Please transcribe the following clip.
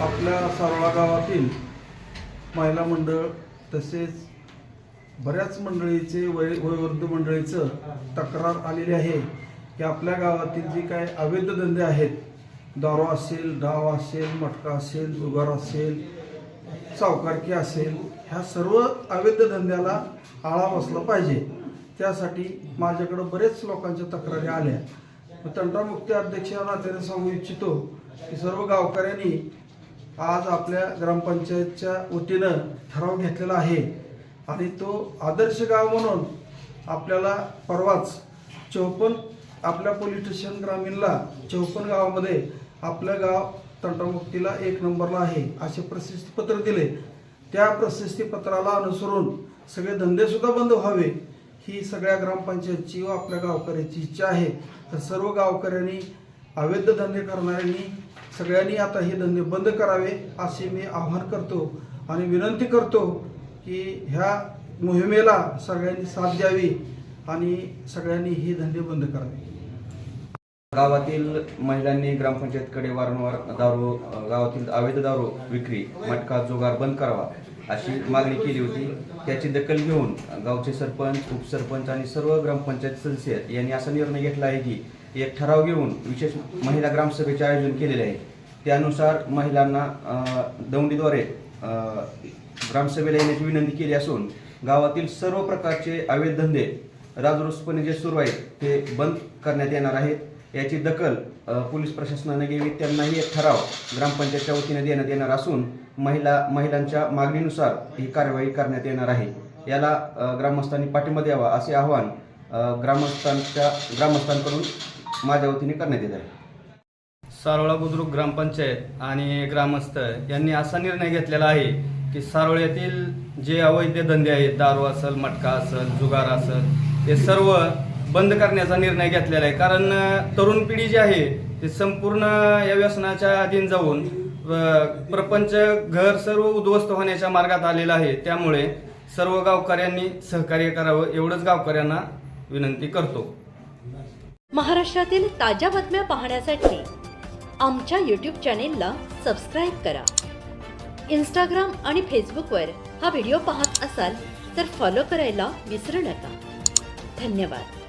आपल्या सारोळा गावातील महिला मंडळ तसेच बऱ्याच मंडळीचे वय वयोवृद्ध मंडळीचं तक्रार आलेली आहे की आपल्या गावातील जे काय अवैध धंदे आहेत दारू असेल डाव असेल मटका असेल जुगार असेल सावकारकी असेल ह्या सर्व अवैध धंद्याला आळा बसला पाहिजे. त्यासाठी माझ्याकडं बरेच लोकांच्या तक्रारी आल्या. तंटामुक्ती अध्यक्ष या नात्याने सांगू इच्छितो की सर्व गावकऱ्यांनी आज आपल्या ग्रामपंचायतच्या वतीनं ठराव घेतलेला आहे आणि तो आदर्श गाव म्हणून आपल्याला परवाच चौपन्न आपल्या पोलीस स्टेशन ग्रामीणला चौपन्न गावामध्ये आपलं गाव तंटामुक्तीला एक नंबरला आहे असे प्रशस्तीपत्र दिले. त्या प्रशस्तीपत्राला अनुसरून सगळे धंदेसुद्धा बंद व्हावे. ही सगळ्या ग्रामपंचायतची व आपल्या गावकऱ्याची इच्छा आहे. तर सर्व गावकऱ्यांनी अवैध धंदे करणाऱ्यांनी सगळ्यांनी आता हे धंदे बंद करावे असे मी आवाहन करतो आणि विनंती करतो की ह्या मोहिमेला सगळ्यांनी साथ द्यावी आणि सगळ्यांनी हे धंदे बंद करावे. गावातील महिलांनी ग्रामपंचायतकडे वारंवार दारू गावातील अवैध दारू विक्री मटका जुगार बंद करावा. अशी मागणी केली होती. त्याची दखल घेऊन गावचे सरपंच उपसरपंच आणि सर्व ग्रामपंचायत सदस्य यांनी असा निर्णय घेतला आहे की एक ठराव घेऊन विशेष महिला ग्रामसभेचे आयोजन केलेले आहे. त्यानुसार महिलांना दौंडीद्वारे ग्रामसभेला येण्याची विनंती केली असून गावातील सर्व प्रकारचे अवैध धंदे राजरोसपणे जे सुरू आहेत ते बंद करण्यात येणार आहेत. याची दखल पोलीस प्रशासनाने घ्यावी. त्यांनाही एक ठराव ग्रामपंचायतच्या वतीने देण्यात येणार असून महिला महिलांच्या मागणीनुसार ही कार्यवाही करण्यात येणार आहे. याला ग्रामस्थांनी पाठिंबा द्यावा असे आवाहन ग्रामस्थांच्या ग्रामस्थांकडून माझ्या वतीने करण्यात येत आहे. सारोळा बुद्रुक ग्रामपंचायत आणि ग्रामस्थ यांनी असा निर्णय घेतलेला आहे की सारोळ्यातील जे अवैध धंदे आहेत दारू असेल मटका असेल जुगार असेल हे सर्व बंद करण्याचा निर्णय घेतलेला आहे. कारण तरुण पिढी जी आहे ते संपूर्ण या व्यसनाच्या अधीन जाऊन प्रपंच घर सर्व उद्ध्वस्त होण्याच्या मार्गात आलेला आहे. त्यामुळे सर्व गावकऱ्यांनी सहकार्य करावं एवढंच गावकऱ्यांना विनंती करतो. महाराष्ट्रातील ताज्या बातम्या पाहण्यासाठी आमच्या यूट्यूब चॅनेलला सबस्क्राईब करा. इंस्टाग्राम आणि फेसबुकवर हा व्हिडिओ पाहत असाल तर फॉलो करायला विसरू नका. धन्यवाद.